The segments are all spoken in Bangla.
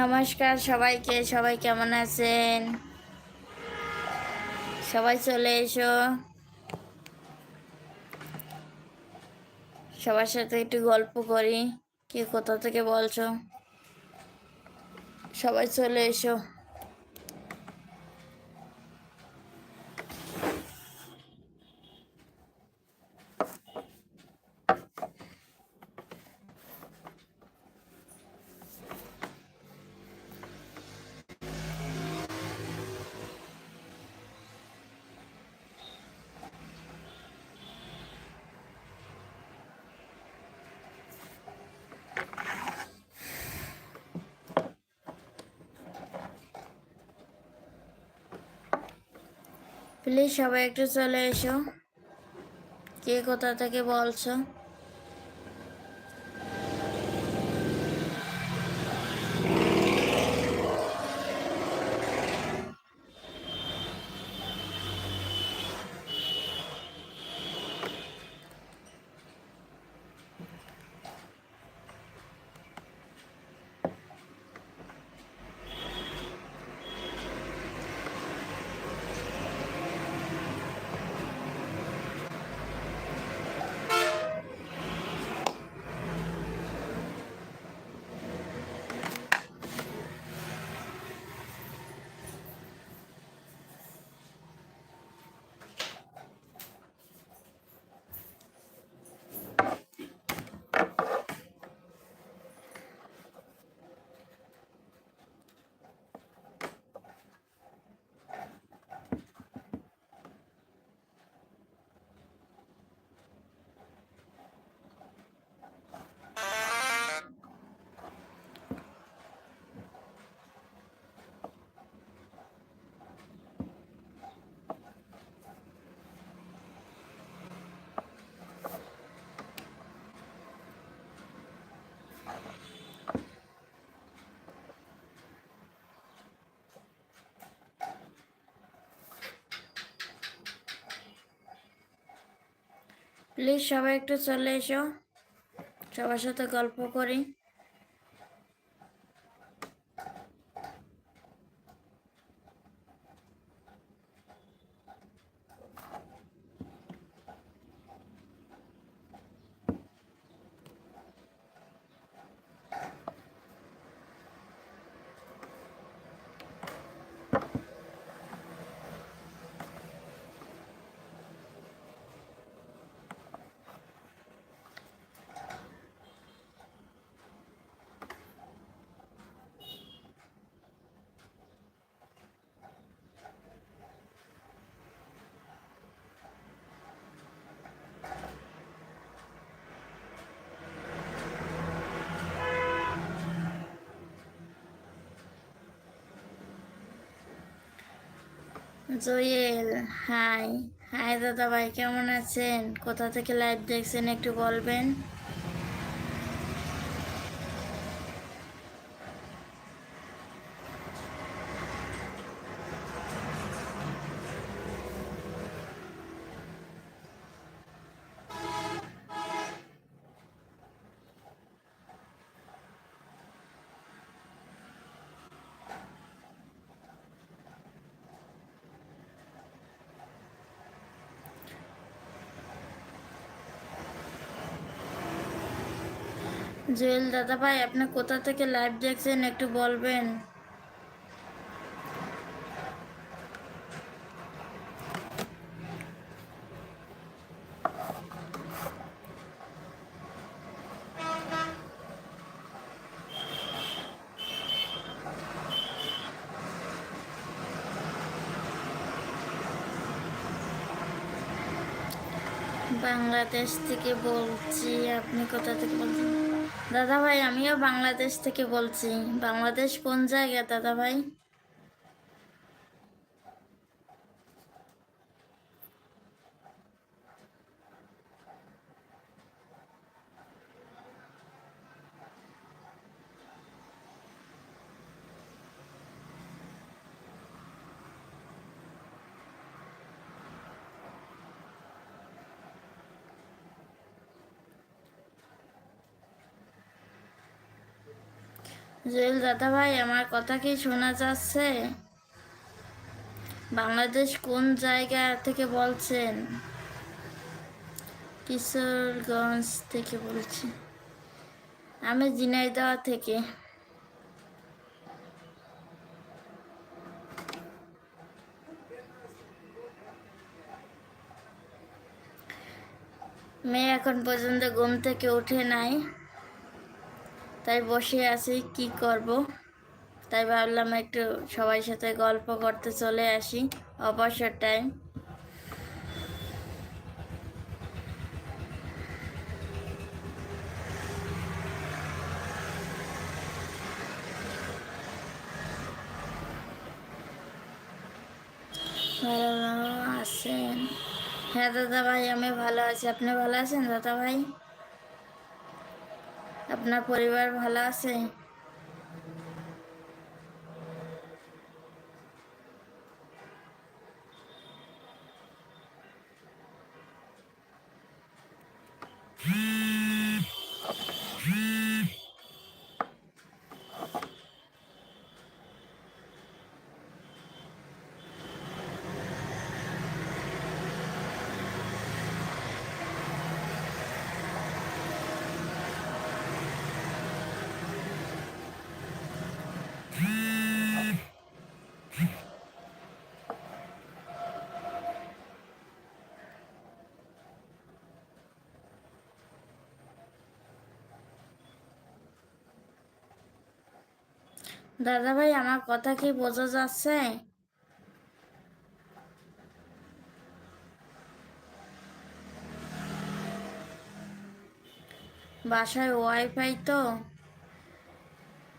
নমস্কার সবাইকে, সবাই কেমন আছেন? সবাই চলে এসো। সবার সাথে একটু গল্প করি। কে কোথা থেকে বলছো? সবাই চলে এসো। প্লিজ সবাই একটু চলে এসো। কে কোথা থেকে বলছো? প্লিজ সবাই একটু চলে এসো। সবার সাথে গল্প করি। জয়েল হাই হাই দাদা ভাই কেমন আছেন? কোথা থেকে লাইভ দেখছেন একটু বলবেন? জুয়েল দাদা ভাই আপনি কোথা থেকে লাইভ দেখছেন একটু বলবেন? বাংলাদেশ থেকে বলছি, আপনি কোথা থেকে বলছেন? দাদা ভাই আমিও বাংলাদেশ থেকে বলছি। বাংলাদেশ কোন জায়গা দাদা ভাই জুয়েল দাদা ভাই আমার কথা কি শোনা যাচ্ছে? বাংলাদেশ কোন জায়গা থেকে বলছেন? কিশোরগঞ্জ থেকে বলছি। আমি ঝিনাইদহ থেকে। মেয়ে এখন পর্যন্ত ঘুম থেকে উঠে নাই। তাই বসে আছি, কি করব? তাই ভাবলাম একটু সবার সাথে গল্প করতে চলে আসি, অবসর টাইম আছেন? হ্যাঁ দাদা ভাই আমি ভালো আছি। আপনি ভালো আছেন দাদা ভাই আপনার পরিবার ভালো আছে? দাদা ভাই আমার কথা কি বোঝা যাচ্ছে? বাসায় ওয়াইফাই তো,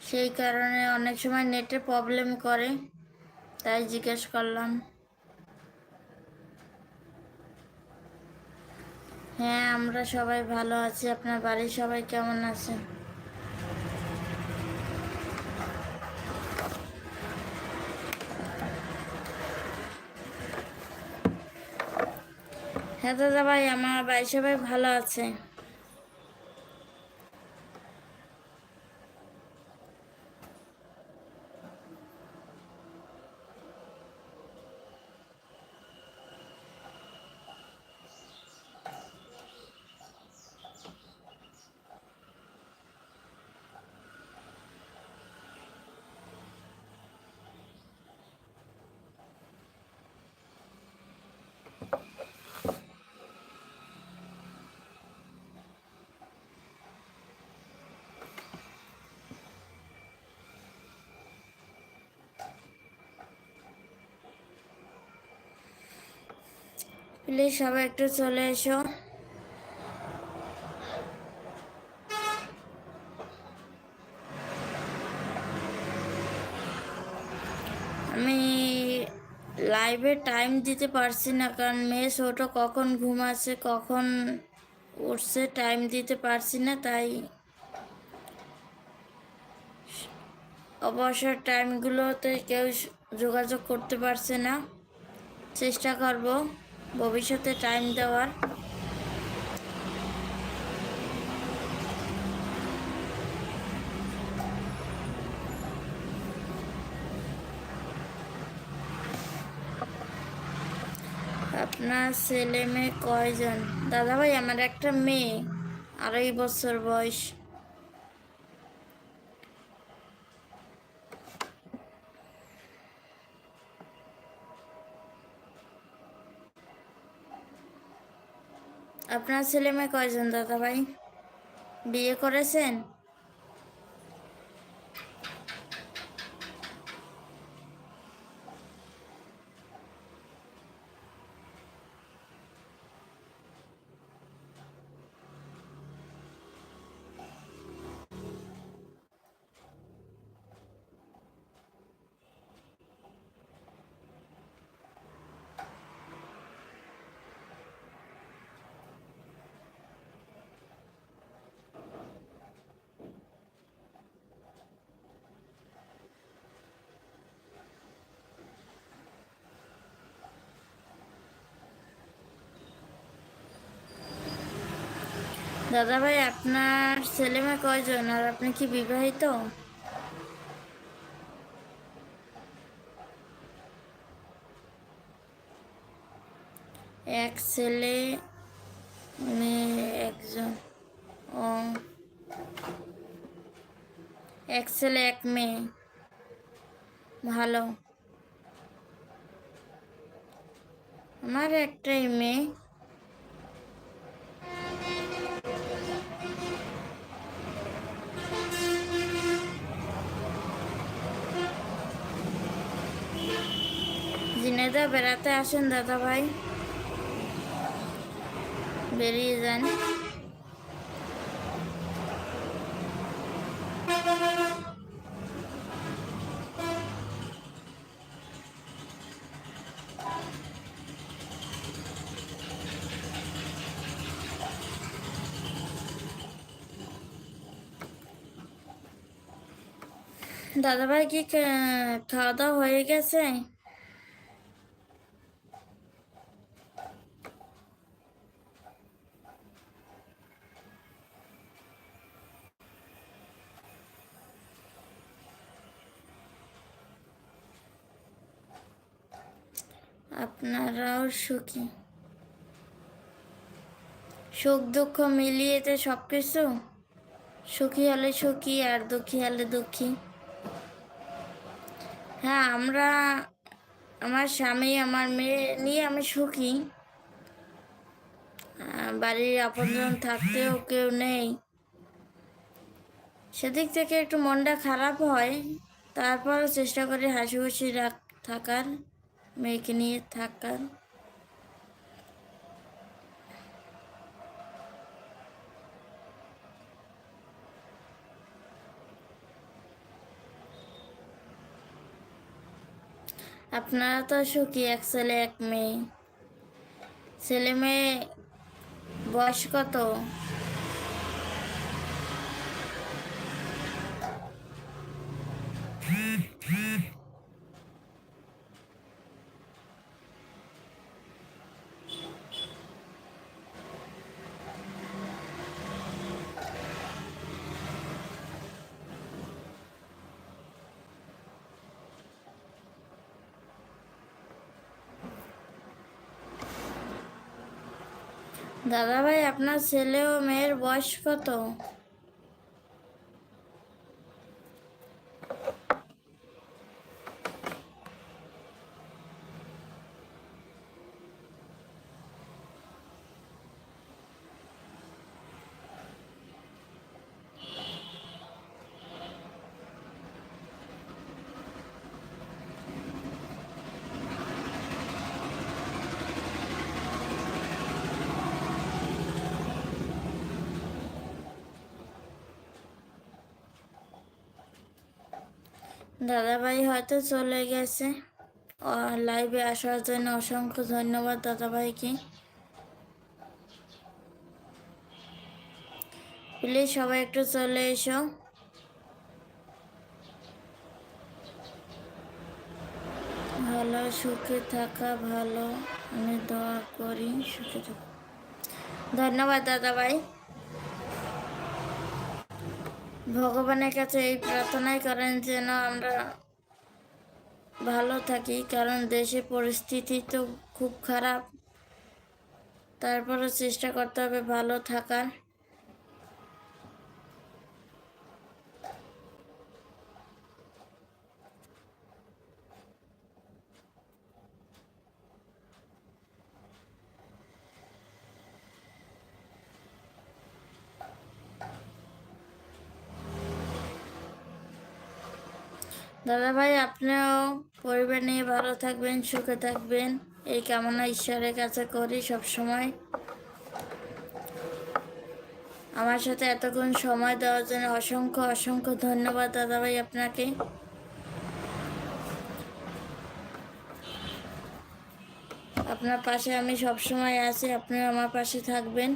সেই কারণে অনেক সময় নেটে প্রবলেম করে, তাই জিজ্ঞেস করলাম। হ্যাঁ আমরা সবাই ভালো আছি। আপনার বাড়ির সবাই কেমন আছে? হ্যাঁ দাদা ভাই আমার বাড়ির সবাই ভালো আছে। প্লিজ সবাই একটু চলে এসো। আমি লাইভে টাইম দিতে পারছি না, কারণ মেয়ে ছোট কখন ঘুমাচ্ছে, কখন উঠছে টাইম দিতে পারছি না, তাই অবসর টাইমগুলোতে কেউ যোগাযোগ করতে পারছে না। চেষ্টা করব। ভবিষ্যতে টাইম দেওয়ার। আপনার ছেলে মেয়ে কয়জন? দাদা ভাই আমার একটা মেয়ে, আড়াই বছর বয়স। আপনার ছেলে মেয়ে কয়জন দাদা ভাই বিয়ে করেছেন? দাদা ভাই আপনার ছেলে মেয়ে কয়জন? আর আপনি কি বিবাহিত? এক ছেলে একজন, ও এক ছেলে, এক মেয়ে। ভালো। আমার একটাই মেয়ে। জিনেদা বেড়াতে আসেন দাদা ভাই। বেরিয়ে যান। দাদা ভাই, কি খা- খাওয়া দাওয়া হয়ে গেছে? আপনারাও সুখী। সুখ দুঃখ মিলিয়েতে সব কিছু সুখী হলে সুখী আর দুঃখী হলে দুঃখী। হ্যাঁ আমরা, আমার স্বামী, আমার মেয়ে নিয়ে আমি সুখী। বাড়ির আপনজন থাকতেও কেউ নেই। সেদিক থেকে একটু মনটা খারাপ হয়, তারপরও চেষ্টা করি হাসি খুশি থাকার। মেয়েকে নিয়ে থাকার আপনারা তো সুখী এক ছেলে এক মেয়ে। ছেলে মেয়ে বয়স কত? দাদা ভাই আপনার ছেলে ও মেয়ের বয়স কত? দাদা ভাই হয়তো চলে গেছে। লাইভে আসার জন্য অসংখ্য ধন্যবাদ দাদা ভাইকে প্লিজ সবাই একটু চলে এসো। ভালো, সুখে থাকা ভালো। আমি দোয়া করি, সুখে থাকা। ধন্যবাদ দাদা ভাই ভগবানের কাছে এই প্রার্থনাই করেন যেন আমরা ভালো থাকি, কারণ দেশে পরিস্থিতি তো খুব খারাপ। তারপরও চেষ্টা করতে হবে ভালো থাকার। দাদা ভাই আপনিও পরিবার নিয়ে ভালো থাকবেন, সুখে থাকবেন। এই কামনা ঈশ্বরের কাছে করি সব সময় আমার সাথে এতক্ষণ সময় দেওয়ার জন্য অসংখ্য অসংখ্য ধন্যবাদ দাদা ভাই আপনাকে। আপনার পাশে আমি সব সময় আছি, আপনিও আমার পাশে থাকবেন।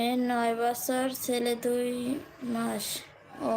মেয়ের নয় বছর ছেলে দুই মাস। ও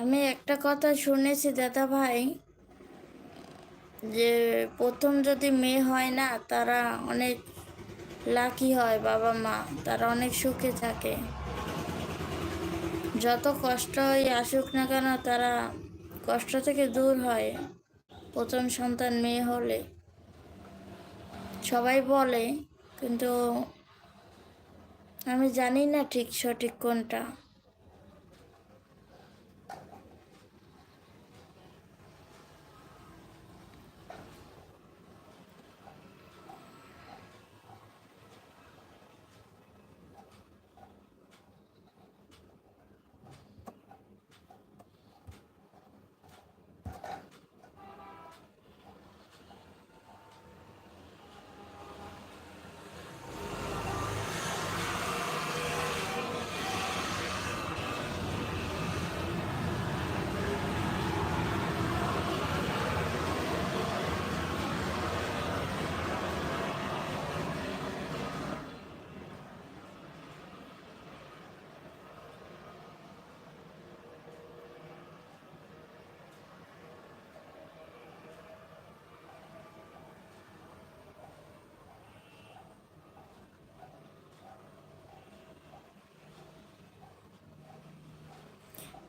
আমি একটা কথা শুনেছি দাদা ভাই, যে প্রথম যদি মেয়ে হয় না, তারা অনেক লাকি হয় বাবা মা, তারা অনেক সুখে থাকে। যত কষ্টই আসুক না কেন, তারা কষ্ট থেকে দূর হয় প্রথম সন্তান মেয়ে হলে। সবাই বলে, কিন্তু আমি জানি না ঠিক সঠিক কোনটা।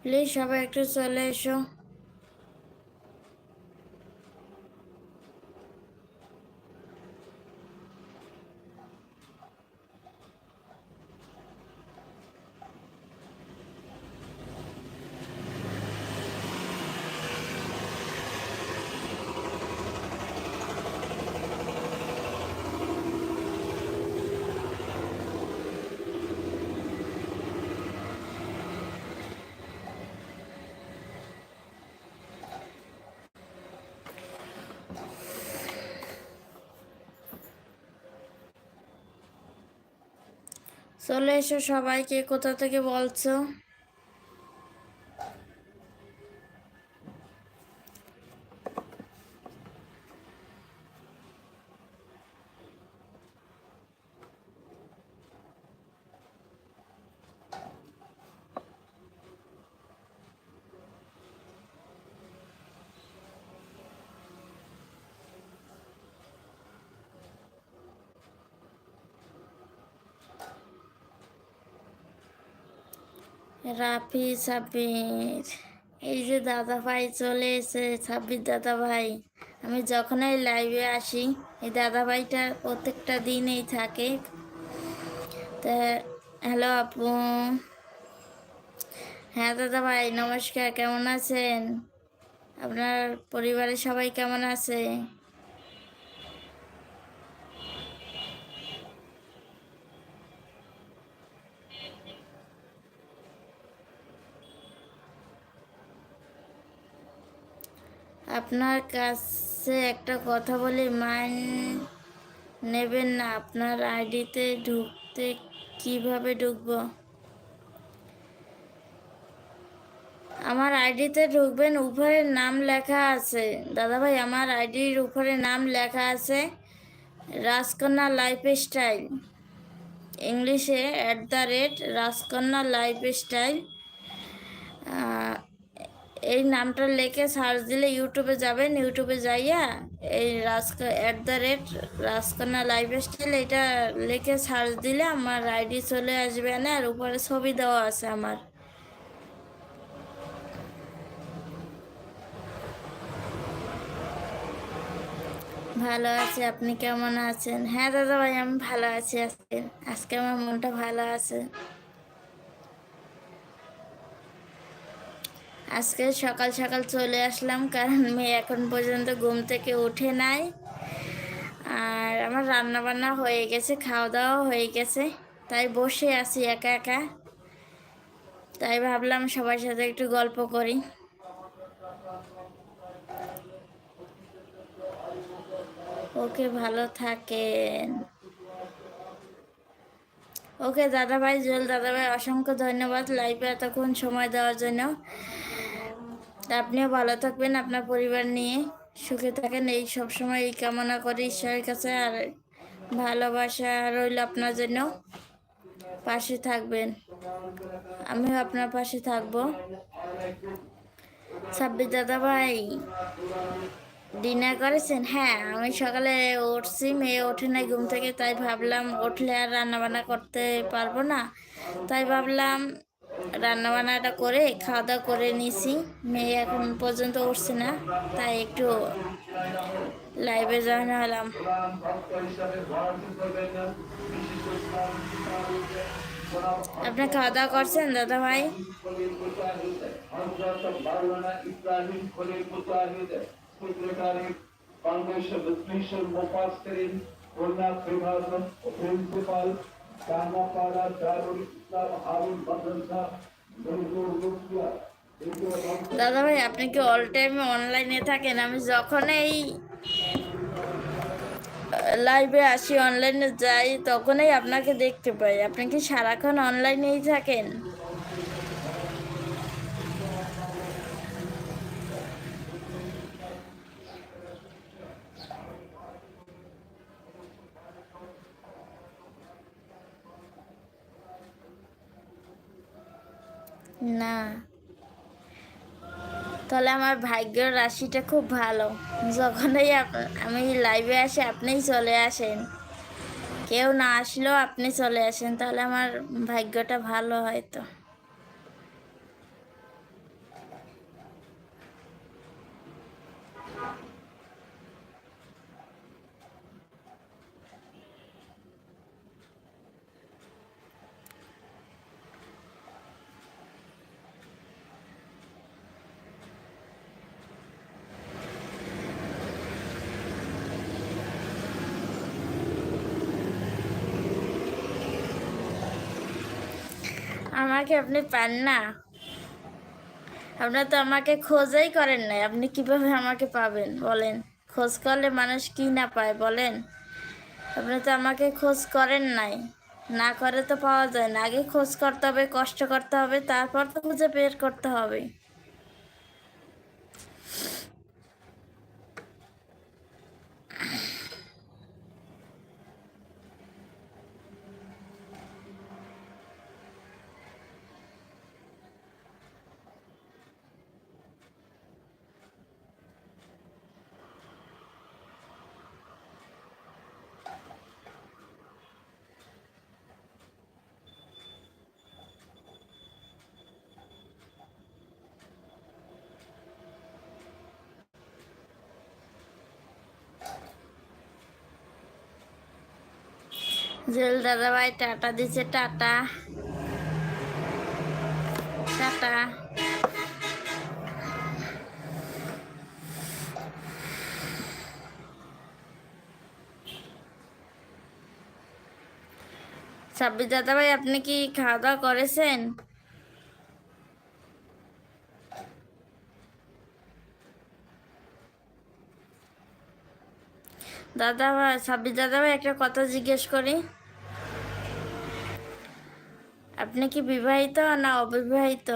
প্লিজ সবাই একটু চলে এসো চলে এসো সবাইকে। কোথা থেকে বলছো? রাফি সাব্বির এই যে দাদা ভাই চলে এসে সাব্বির দাদা ভাই আমি যখনই লাইভে আসি, এই দাদা ভাইটা প্রত্যেকটা দিনেই থাকে। তা হ্যালো আপু। হ্যাঁ দাদা ভাই নমস্কার, কেমন আছেন? আপনার পরিবারের সবাই কেমন আছে? আপনার কাছে একটা কথা বলি, মাইন নেবেন না। আপনার আইডিতে ঢুকতে কীভাবে ঢুকবো? আমার আইডিতে ঢুকবেন, উপরে নাম লেখা আছে। দাদা ভাই আমার আইডির উপরে নাম লেখা আছে, রাজকন্যা লাইফ স্টাইল ইংলিশে at the rate Rajkanya lifestyle এই নামটা লিখে সার্চ দিলে ইউটিউবে যাবেন, ইউটিউবে যাইয়া এই Raj at the rate Rajkanya lifestyle এটা লিখে সার্চ দিলে আমার আইডি চলে আসবে না আর উপরে ছবি দেওয়া আছে আমার। ভালো আছি, আপনি কেমন আছেন? হ্যাঁ দাদা ভাই আমি ভালো আছি, আজকে আজকে আমার মনটা ভালো আছে। আজকে সকাল সকাল চলে আসলাম, কারণ মেয়ে এখন পর্যন্ত ঘুম থেকে উঠে নাই। আর আমার রান্না বান্না হয়ে গেছে খাওয়া দাওয়া হয়ে গেছে, তাই বসে আছি একা একা। তাই ভাবলাম সবার সাথে একটু গল্প করি। ওকে ভালো থাকেন। ওকে দাদাভাই জল দাদা ভাই অসংখ্য ধন্যবাদ লাইভে এতক্ষণ সময় দেওয়ার জন্য। তা আপনিও ভালো থাকবেন, আপনার পরিবার নিয়ে সুখে থাকেন। এই সব সময় এই কামনা করি ঈশ্বরের কাছে, আর ভালোবাসা রইল আপনার জন্য। পাশে থাকবেন। আমিও আপনার পাশে থাকব। সাব্বির দাদা ভাই ডিনার করেছেন? হ্যাঁ আমি সকালে উঠছি, মেয়ে ওঠে নাই ঘুম থেকে, তাই ভাবলাম উঠলে আর রান্না বান্না করতে পারব না। তাই ভাবলাম রান্না বান্নাটা করে খাওয়া দাওয়া করে নিছি। মেয়ে এখন পর্যন্ত উঠছে না, তাই একটু লাইভে জয়েন হলাম। আপনি খাওয়া দাওয়া করছেন দাদা ভাই İbrahim দাদা ভাই আপনি কি অল টাইমে অনলাইনে থাকেন? আমি যখন এই লাইভে আসি অনলাইনে যাই, তখনই আপনাকে দেখতে পাই। আপনি কি সারাক্ষণ অনলাইনেই থাকেন? না। তাহলে আমার ভাগ্যের রাশিটা খুব ভালো। যখনই আমি লাইভে আসি, আপনিই চলে আসেন। কেউ না আসলেও আপনি চলে আসেন, তাহলে আমার ভাগ্যটা ভালো হয়তো। আমাকে আপনি পান না। আপনার তো আমাকে খোঁজই করেন নাই। আপনি কীভাবে আমাকে পাবেন বলেন? খোঁজ করলে মানুষ কি না পায় বলেন? আপনি তো আমাকে খোঁজ করেন নাই। না করে তো পাওয়া যায় না। আগে খোঁজ করতে হবে, কষ্ট করতে হবে, তারপর তো খুঁজে বের করতে হবে। জেল দাদা ভাই, টাটা দিছে, টাটা। টাটা। সাব্বির দাদা ভাই, আপনি কি খাওয়া দাওয়া করেছেন? দাদা ভাই সাব্বির দাদা ভাই, একটা কথা জিজ্ঞেস করি। আপনি কি বিবাহিত না অবিবাহিত?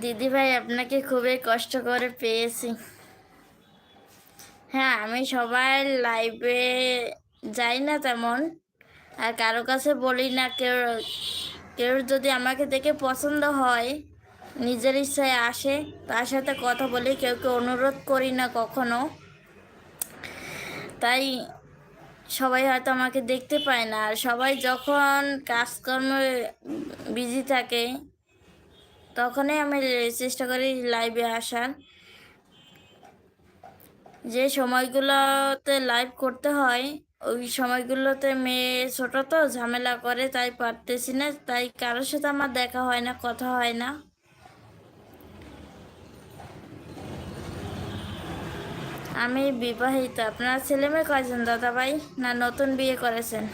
দিদি ভাই আপনাকে খুবই কষ্ট করে পেয়েছি। হ্যাঁ আমি সবাই লাইভে যাই না তেমন। আর কারও কাছে বলি না, কেউ কেউ যদি আমাকে দেখে পছন্দ হয়, নিজের ইচ্ছায় আসে, তার সাথে কথা বলি কেউকে অনুরোধ করি না কখনো। তাই সবাই হয়তো আমাকে দেখতে পায় না। আর সবাই যখন কাজকর্মে বিজি থাকে, তখনই আমি চেষ্টা করি লাইভে আসার। যে সময়গুলোতে লাইভ করতে হয় ওই সময়গুলোতে মেয়ে ছোট তো, ঝামেলা করে, তাই পারতেছি না। তাই কারোর সাথে আমার দেখা হয় না, কথা হয় না। আমি বিবাহিত। আপনার ছেলে মেয়ে কয়জন দাদা ভাই না, নতুন বিয়ে করেছেন?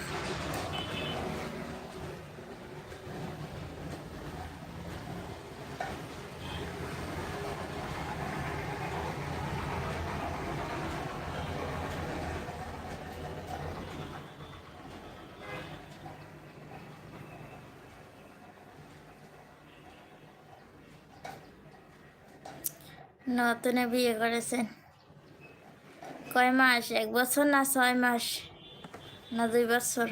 নতুনে বিয়ে করেছেন। কয় মাস? এক বছর না ছয় মাস? না দুই বছর?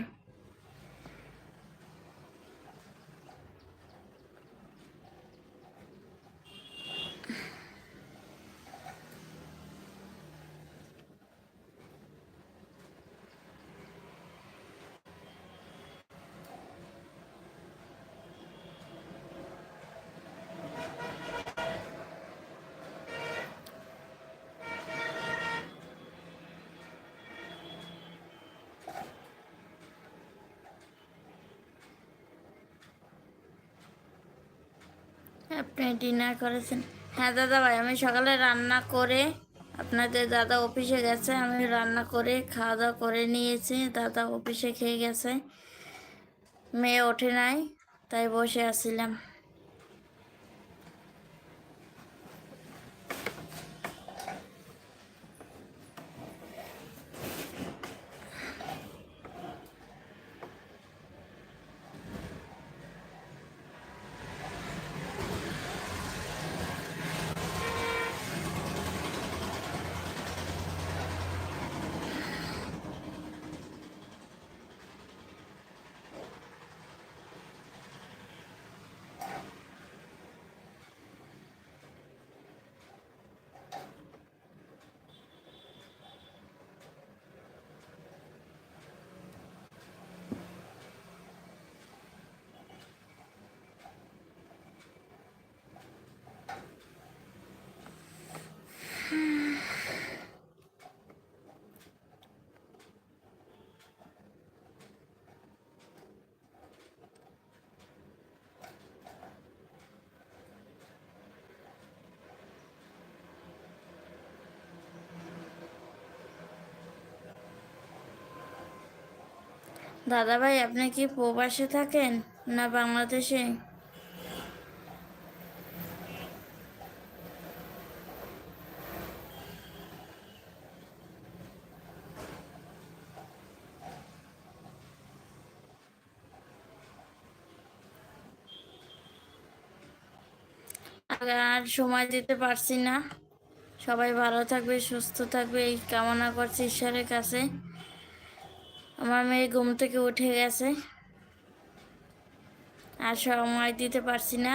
আপনি ডিনার করেছেন। হ্যাঁ দাদা ভাই আমি সকালে রান্না করে আপনাদের দাদা অফিসে গেছে। আমি রান্না করে খাওয়া দাওয়া করে নিয়েছি। দাদা অফিসে খেয়ে গেছে। মেয়ে ওঠে নাই, তাই বসে আছিলাম। দাদা ভাই আপনি কি প্রবাসে থাকেন না বাংলাদেশে? আর সময় দিতে পারছি না। সবাই ভালো থাকবে, সুস্থ থাকবে, এই কামনা করছি ঈশ্বরের কাছে। আমার মেয়ে ঘুম থেকে উঠে গেছে। আর সময় দিতে পারছি না।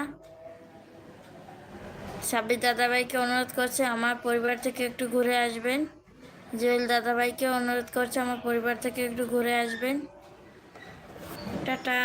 সাব্বির দাদাভাইকে অনুরোধ করছে আমার পরিবার থেকে একটু ঘুরে আসবেন। জুয়েল দাদাভাইকে অনুরোধ করছে আমার পরিবার থেকে একটু ঘুরে আসবেন। টাটা।